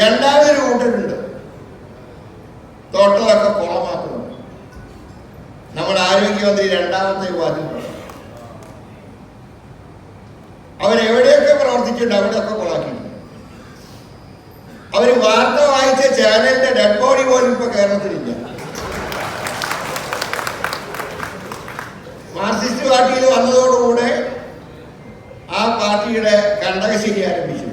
രണ്ടാമതൊരു കൂട്ടരുണ്ട്. തോട്ടമൊക്കെ കുളമാക്കുന്നു നമ്മുടെ ആരോഗ്യമന്ത്രി രണ്ടാമത്തെ വിഭാഗത്തിൽപ്പെടും അവരെവിടെയൊക്കെ പ്രവർത്തിച്ചിട്ടുണ്ട് അവിടെയൊക്കെ കുളമാക്കിയിട്ടുണ്ട്. അവർ വാർത്ത വായിച്ച ചാനലിന്റെ ഡെഡ് ബോഡി പോലും ഇപ്പൊ കേരളത്തിലില്ല. മാർക്സിസ്റ്റ് പാർട്ടിയിൽ വന്നതോടുകൂടെ ആ പാർട്ടിയുടെ കണ്ടകശേരി ആരംഭിച്ചു.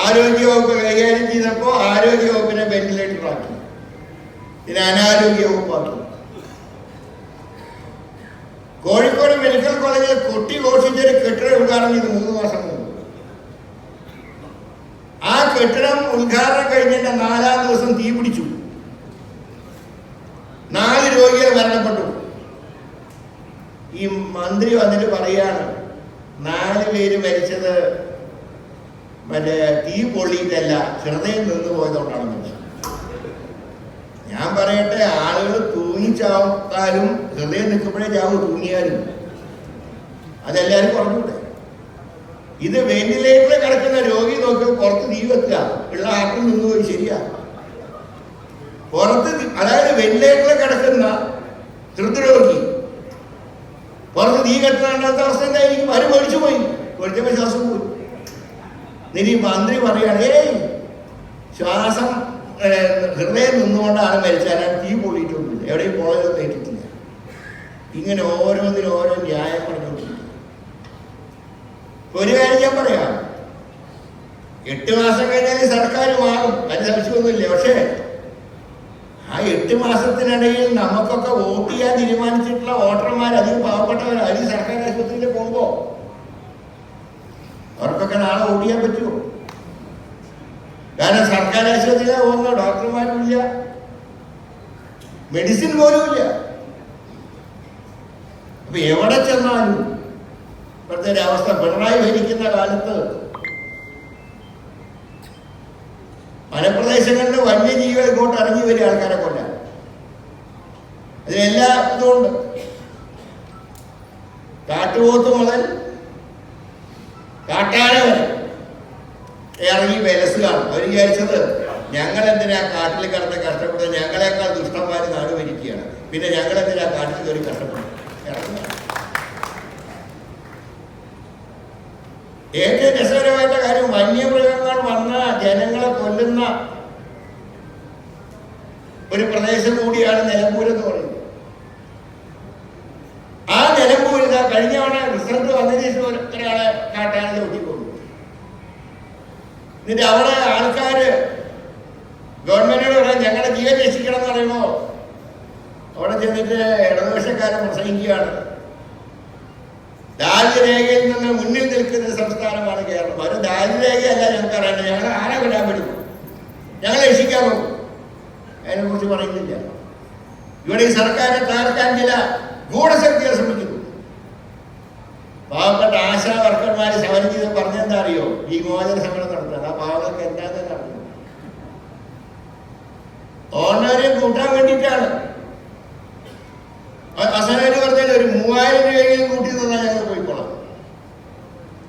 ആരോഗ്യവകുപ്പ് കൈകാര്യം ചെയ്തപ്പോൾ ആരോഗ്യവകുപ്പിനെ വെന്റിലേറ്ററാക്കി പിന്നെ അനാരോഗ്യ വകുപ്പാക്കി കോഴിക്കോട് മെഡിക്കൽ കോളേജിൽ കുട്ടി ഘോഷിച്ചൊരു കെട്ടിടം ഉദ്ഘാടനം ചെയ്ത് മൂന്ന് മാസം മുമ്പ്. ആ കെട്ടിടം ഉദ്ഘാടനം കഴിഞ്ഞതിന്റെ നാലാം ദിവസം തീ പിടിച്ചു. നാല് രോഗികൾ മരണപ്പെട്ടു. ഈ മന്ത്രി വന്നിട്ട് പറയാണ് നാല് പേര് മരിച്ചത് മറ്റേ തീ പൊള്ളിയിട്ടല്ല ഹൃദയം നിന്ന് പോയതുകൊണ്ടാണ് മനുഷ്യൻ. ഞാൻ പറയട്ടെ ആളുകൾ തൂങ്ങിച്ചാത്താലും ഹൃദയം നിൽക്കുമ്പോഴേ ചാവ് തൂങ്ങിയാലും അതെല്ലാവരും പറഞ്ഞൂടെ ഇത് വെന്റിലേറ്ററിൽ കിടക്കുന്ന രോഗി നോക്കി പുറത്ത് തീ വെക്കുക. ഉള്ള ആർക്കും നിന്ന് പോയി ശരിയാ. പുറത്ത് അതായത് വെന്റിലേറ്ററിൽ കിടക്കുന്ന ഹൃദ്രോഗി പുറത്ത് തീ കെട്ടാണ്ടാത്ത അവസ്ഥ എന്തായിരിക്കും? അവർ മേടിച്ചു പോയി. മേടിച്ചപ്പോൾ ശ്വാസം ഈ മന്ത്രി പറയാണ് ഏയ് ശ്വാസം ഹൃദയം നിന്നുകൊണ്ടാണ് മരിച്ചാൽ തീ പൊള്ളിയിട്ടൊന്നുമില്ല. എവിടെയും പോയത് തേറ്റിട്ടില്ല. ഇങ്ങനെ ഓരോന്നിനും ഓരോ ന്യായം പറഞ്ഞുകൊണ്ടിരിക്കുന്നു. ഒരു കാര്യം ഞാൻ പറയാം. എട്ട് മാസം കഴിഞ്ഞാൽ സർക്കാർ മാറും. അതിന് സംശയമൊന്നുമില്ല. പക്ഷേ ആ എട്ട് മാസത്തിനിടയിൽ നമുക്കൊക്കെ വോട്ട് ചെയ്യാൻ തീരുമാനിച്ചിട്ടുള്ള വോട്ടർമാർ അധികം പാവപ്പെട്ടവരാണ് അതിൽ സർക്കാർ ആശുപത്രിയിൽ പോകുമ്പോ അവർക്കൊക്കെ നാളെ ഓടിയാൻ പറ്റുമോ? കാരണം സർക്കാർ ആശുപത്രിയിലെ ഒന്ന് ഡോക്ടർമാരും ഇല്ല മെഡിസിൻ പോലും ഇല്ല അപ്പൊ എവിടെ ചെന്നാലും ഇപ്പോഴത്തെ ഒരു അവസ്ഥ പിണറായി ഭരിക്കുന്ന കാലത്ത് വനപ്രദേശങ്ങളിൽ വന്യജീവികൾ ഇങ്ങോട്ട് ഇറങ്ങി വരിക ആൾക്കാരെ കൊല്ലാൻ. അതിലെല്ലാ ഇതുമുണ്ട് കാട്ടുപോത്ത് മുതൽ കാട്ടാന ഇറങ്ങി വിലസുകയാണ് അവർ വിചാരിച്ചത് ഞങ്ങൾ എന്തിനാ കാട്ടിൽ കിടന്ന് കഷ്ടപ്പെടുന്നത്? ഞങ്ങളെക്കാൾ ദുഷ്ടന്മാർ നാട് ഭരിക്കുകയാണ്. പിന്നെ ഞങ്ങൾ എന്തിനാ കാട്ടിൽ കയറി കഷ്ടപ്പെടുന്നത്? ഏറ്റവും രസകരമായിട്ടുള്ള കാര്യം വന്യമൃഗങ്ങൾ വന്ന ജനങ്ങളെ കൊല്ലുന്ന ഒരു പ്രദേശം കൂടിയാണ് നിലമ്പൂർ എന്ന് പറയുന്നത്. ആ നിലമ്പൂർ ഇതാ റിസൾട്ട് വന്നതിന് ഒരാളെ കാട്ടാനത് ഒട്ടിക്കൊണ്ടു എന്നിട്ട് അവിടെ ആൾക്കാര് ഗവൺമെന്റിനോട് പറയാം ഞങ്ങളുടെ ജീവൻ രക്ഷിക്കണം എന്ന് അവിടെ ചെന്നിട്ട് ഇടതുപക്ഷക്കാരെ പ്രസംഗിക്കുകയാണ്. ദാരിദ്ര്യരേഖയിൽ നിന്ന് മുന്നിൽ നിൽക്കുന്ന സംസ്ഥാനമാണ് കേരളം. ഒരു ദാരിദ്ര്യരേഖയല്ല ഞങ്ങൾക്ക് അറിയേണ്ടത്. ഞങ്ങൾ ആരെ വിടാൻ പറ്റും? ഞങ്ങളെ രക്ഷിക്കാൻ പോകും അതിനെ കുറിച്ച് പറയുന്നില്ല. ഇവിടെ ഈ സർക്കാരെ തകർക്കാൻ ചില ഗൂഢശക്തിയെ ശ്രമിക്കുന്നു. പാവപ്പെട്ട ആശാ വർക്കർമാര് സമരം ചെയ്ത് പറഞ്ഞെന്താ അറിയോ? ഈ മോചന സമരം നടത്താൻ ആ പാവങ്ങൾക്ക് എന്താന്ന് അറിയോ? കൂട്ടാൻ വേണ്ടിയിട്ടാണ്. അസനേര് പറഞ്ഞാൽ ഒരു മൂവായിരം രൂപയെങ്കിലും കൂട്ടി തന്നാൽ ഞങ്ങൾ പോയിക്കോളാം.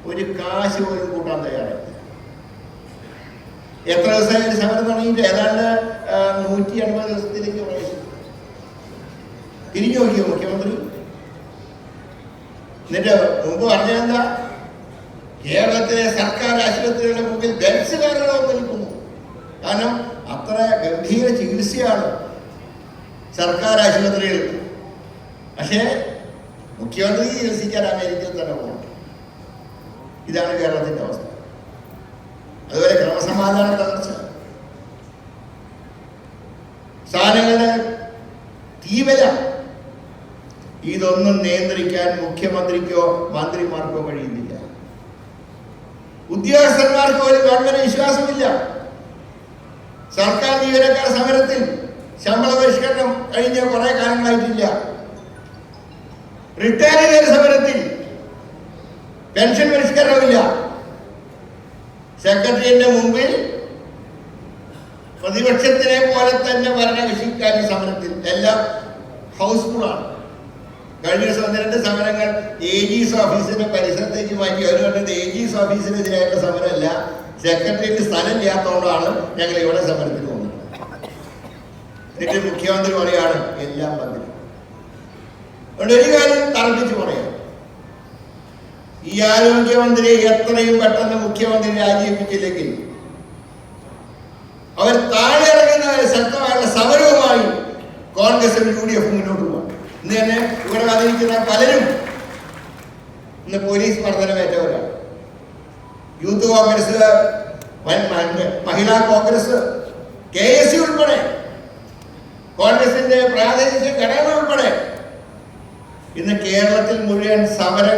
ഒരു കാശ് പോലും കൂട്ടാൻ തയ്യാറായില്ല. എത്ര ദിവസം സമരം തുടങ്ങിയിട്ട്? ഏതാണ്ട് നൂറ്റി എൺപത് ദിവസത്തിലേക്ക് തിരിഞ്ഞു നോക്കിയോ മുഖ്യമന്ത്രി? എന്നിട്ട് മുമ്പ് പറഞ്ഞെന്താ കേരളത്തിലെ സർക്കാർ ആശുപത്രികളുടെ മുമ്പിൽ ബെൻസുകാരുടെ നിൽക്കുന്നു. കാരണം അത്ര ഗംഭീര ചികിത്സയാണ് സർക്കാർ ആശുപത്രികൾ. പക്ഷേ മുഖ്യമന്ത്രി ചികിത്സിക്കാൻ അമേരിക്കയിൽ തന്നെ പോകണം. ഇതാണ് കേരളത്തിന്റെ അവസ്ഥ. അതുപോലെ ക്രമസമാധാന തകർച്ച സാധനങ്ങളുടെ തീവല ഇതൊന്നും നിയന്ത്രിക്കാൻ മുഖ്യമന്ത്രിക്കോ മന്ത്രിമാർക്കോ കഴിയുന്നില്ല. ഉദ്യോഗസ്ഥന്മാർക്ക് ഒരു ഗവൺമെന്റ് വിശ്വാസമില്ല. സർക്കാർ ജീവനക്കാർ സമരത്തിൽ ശമ്പള പരിഷ്കരണം കഴിഞ്ഞ കുറെ കാലങ്ങളായിട്ടില്ല. റിട്ടയറുകാർ സമരത്തിൽ പെൻഷൻ പരിഷ്കരണമില്ല. സെക്രട്ടറിയുടെ മുമ്പിൽ പ്രതിപക്ഷത്തിനെ പോലെ തന്നെ ഭരണകക്ഷിക്കാർ സമരത്തിൽ എല്ലാം ഹൗസ്ഫുള്ളാണ്. കഴിഞ്ഞ ദിവസം ഒന്ന് രണ്ട് സമരങ്ങൾ എ ഓഫീസിന്റെ പരിസരത്തേക്ക് മാറ്റി. അവർ പറഞ്ഞത് എ ജിസ് ഓഫീസിനെതിരായിട്ടുള്ള സമരമല്ല. സെക്രട്ടറിക്ക് സ്ഥലം ഇല്ലാത്തതുകൊണ്ടാണ് ഞങ്ങൾ ഇവിടെ സമരത്തിന് പോകുന്നത്. എന്നിട്ട് മുഖ്യമന്ത്രി പറയാണ് എല്ലാം മന്ത്രി അതുകൊണ്ട് ഒരു കാര്യം തറപ്പിച്ച് പറയാം. ഈ ആരോഗ്യമന്ത്രി എത്രയും പെട്ടെന്ന് മുഖ്യമന്ത്രി രാജിവെപ്പിച്ചില്ലെങ്കിൽ അവർ താഴെ ഇറങ്ങുന്ന ശക്തമായുള്ള സമരവുമായി കോൺഗ്രസും യു ഡി എഫ് മുന്നോട്ട് പോകും. ഇന്ന് തന്നെ ഇവിടെ വന്നിരിക്കുന്ന പലരും ഇന്ന് police മർദ്ദനമേറ്റവരാണ് youth Congress Mahila Congress K S U ഉൾപ്പെടെ കോൺഗ്രസിന്റെ പ്രാദേശിക ഘടകങ്ങൾ ഉൾപ്പെടെ ഇന്ന് കേരളത്തിൽ മുഴുവൻ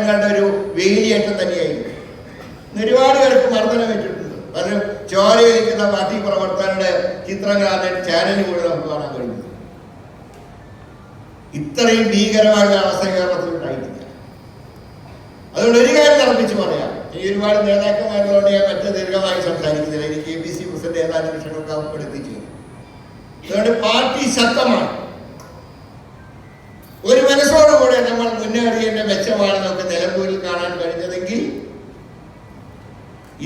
കണ്ട ഒരു വേലിയേറ്റം തന്നെയായിരുന്നു ഇന്ന് ഒരുപാട് പേർക്ക് മർദ്ദനമേറ്റിട്ടുണ്ട് പലരും ചോരയിരിക്കുന്ന പാർട്ടി പ്രവർത്തകരുടെ ചിത്രങ്ങളാണ് ചാനലിൽ കൂടെ നമുക്ക് കാണാൻ കഴിയുന്നത്. ഇത്രയും ഭീകരമായിട്ടുള്ള അവസ്ഥ കേരളത്തിൽ ഉണ്ടായിട്ടില്ല. അതുകൊണ്ട് ഒരു കാര്യം തറപ്പിച്ച് പറയാം. ഈ ഒരുപാട് നേതാക്കന്മാരോട് ഞാൻ മറ്റു ദീർഘമായി സംസാരിക്കുന്നില്ല. എനിക്ക് കെ പി സി പ്രസിഡന്റ് ഏതാനും വിഷയങ്ങൾക്ക് ഉൾപ്പെടുത്തിച്ചു അതുകൊണ്ട് പാർട്ടി ശക്തമാണ്. ഒരു മനസ്സോടുകൂടെ നമ്മൾ മുന്നേറിയതിന്റെ മെച്ചമാണ് നമുക്ക് നിലമ്പൂരിൽ കാണാൻ കഴിഞ്ഞതെങ്കിൽ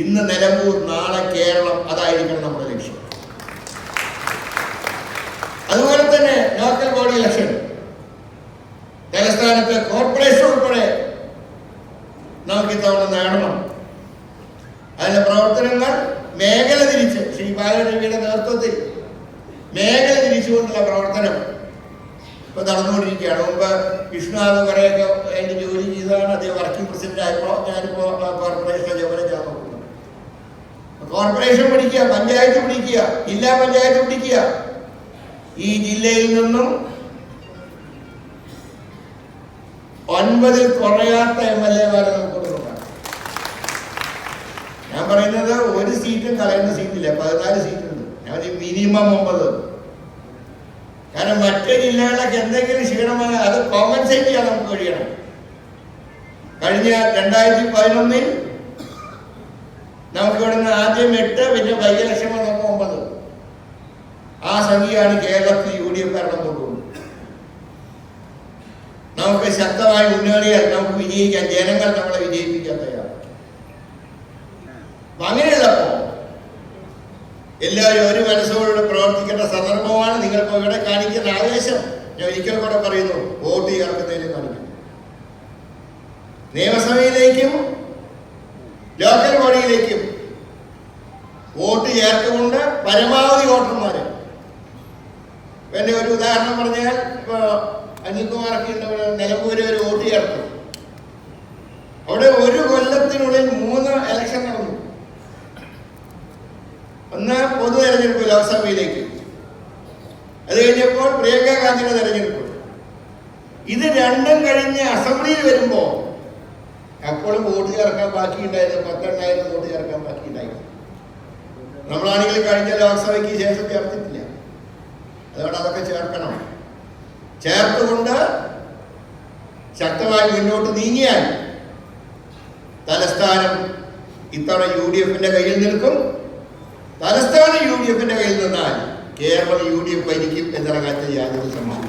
ഇന്ന് നിലമ്പൂർ നാളെ കേരളം അതായിരിക്കണം നമ്മുടെ ലക്ഷ്യം. അതുപോലെ തന്നെ ലോക്കൽ ബോഡി ഇലക്ഷൻ. തലസ്ഥാനത്ത് കോർപ്പറേഷൻ ഉൾപ്പെടെ നമുക്ക് ഇത്തവണ നേടണം. അതിന്റെ പ്രവർത്തനങ്ങൾ മേഖല തിരിച്ച് ശ്രീ ബാലരവിയുടെ നേതൃത്വത്തിൽ മേഖല തിരിച്ചുകൊണ്ടുള്ള പ്രവർത്തനം ഇപ്പൊ നടന്നുകൊണ്ടിരിക്കുകയാണ്. മുമ്പ് വിഷ്ണുനാഥ് കുറേയൊക്കെ അതിന്റെ ജോലി ചെയ്താണ് അദ്ദേഹം വർക്കിംഗ് പ്രസിഡന്റ് ആയപ്പോൾ ഞാനിപ്പോ കോർപ്പറേഷൻ ജോലി ചെയ്യാൻ നോക്കുന്നത് കോർപ്പറേഷൻ പിടിക്കുക പഞ്ചായത്ത് പിടിക്കുക ജില്ലാ പഞ്ചായത്ത് പിടിക്കുക. ഈ ജില്ലയിൽ നിന്നും ഒൻപതിൽ കുറയാത്ത എം എൽ എമാരെ നമുക്ക് ഞാൻ പറയുന്നത് ഒരു സീറ്റും കളയുന്ന സീറ്റില്ല. പതിനാല് സീറ്റുണ്ട്. ഞാൻ മിനിമം ഒമ്പത്. കാരണം മറ്റ് ജില്ലകളിലൊക്കെ എന്തെങ്കിലും ക്ഷീണമാണ് അത് കോമ്പൻസേറ്റ് ചെയ്യാൻ നമുക്ക് കഴിയണം. കഴിഞ്ഞ രണ്ടായിരത്തി പതിനൊന്നിൽ നമുക്ക് ഇവിടുന്ന് ആദ്യം എട്ട് പിന്നെ ലക്ഷം നമുക്ക് ഒമ്പത്. ആ സംഖ്യയാണ് കേരളത്തിൽ യു ഡി എഫ് കൊണ്ടുപോകുന്നത് നമുക്ക് ശക്തമായി മുന്നേറിയാൽ നമുക്ക് വിജയിക്കാൻ ജനങ്ങൾ നമ്മളെ വിജയിപ്പിക്കാൻ തയ്യാറാണ്. അങ്ങനെയുള്ളപ്പോ എല്ലാവരും ഒരു മനസ്സോടെ പ്രവർത്തിക്കേണ്ട സന്ദർഭമാണ് നിങ്ങൾക്ക് ഇവിടെ കാണിക്കുന്ന ആവേശം. ഞാൻ ഒരിക്കൽ കൂടെ പറയുന്നു വോട്ട് ചേർക്കുന്നതിൽ കാണിക്കും നിയമസഭയിലേക്കും ലോക്കൽ ബോഡിയിലേക്കും വോട്ട് ചേർത്തുകൊണ്ട് പരമാവധി വോട്ടർമാര്. എന്റെ ഒരു ഉദാഹരണം പറഞ്ഞാൽ ഇപ്പൊ അനിൽകുമാറൊക്കെ ഉണ്ടവിടെ നിലമ്പൂര് ഒരു വോട്ട് ചേർത്തു. അവിടെ ഒരു കൊല്ലത്തിനുള്ളിൽ മൂന്ന് ഇലക്ഷൻ നടന്നു. ഒന്ന് പൊതു തെരഞ്ഞെടുപ്പ് ലോക്സഭയിലേക്ക്. അത് കഴിഞ്ഞപ്പോൾ പ്രിയങ്ക ഗാന്ധിയുടെ തെരഞ്ഞെടുപ്പ്. ഇത് രണ്ടും കഴിഞ്ഞ് അസംബ്ലിയിൽ വരുമ്പോ അപ്പോഴും വോട്ട് ചേർക്കാൻ ബാക്കിയുണ്ടായിരുന്നു പത്തെണ്ണായിരം വോട്ട് ചേർക്കാൻ ബാക്കിയുണ്ടായിരുന്നു. നമ്മളാണെങ്കിൽ കഴിഞ്ഞ ലോക്സഭയ്ക്ക് ശേഷം ചേർത്തിട്ടില്ല. അതുകൊണ്ട് അതൊക്കെ ചേർക്കണം. ചേർത്തുകൊണ്ട് ശക്തമായി മുന്നോട്ട് നീങ്ങിയാൽ തലസ്ഥാനം ഇത്തവണ യു ഡി എഫിന്റെ കയ്യിൽ നിൽക്കും. തലസ്ഥാനം യു ഡി എഫിന്റെ കയ്യിൽ നിന്നാൽ കേരളം യു ഡി എഫ് ഭരിക്കും കാര്യത്തിൽ യാതൊരു സംശയവും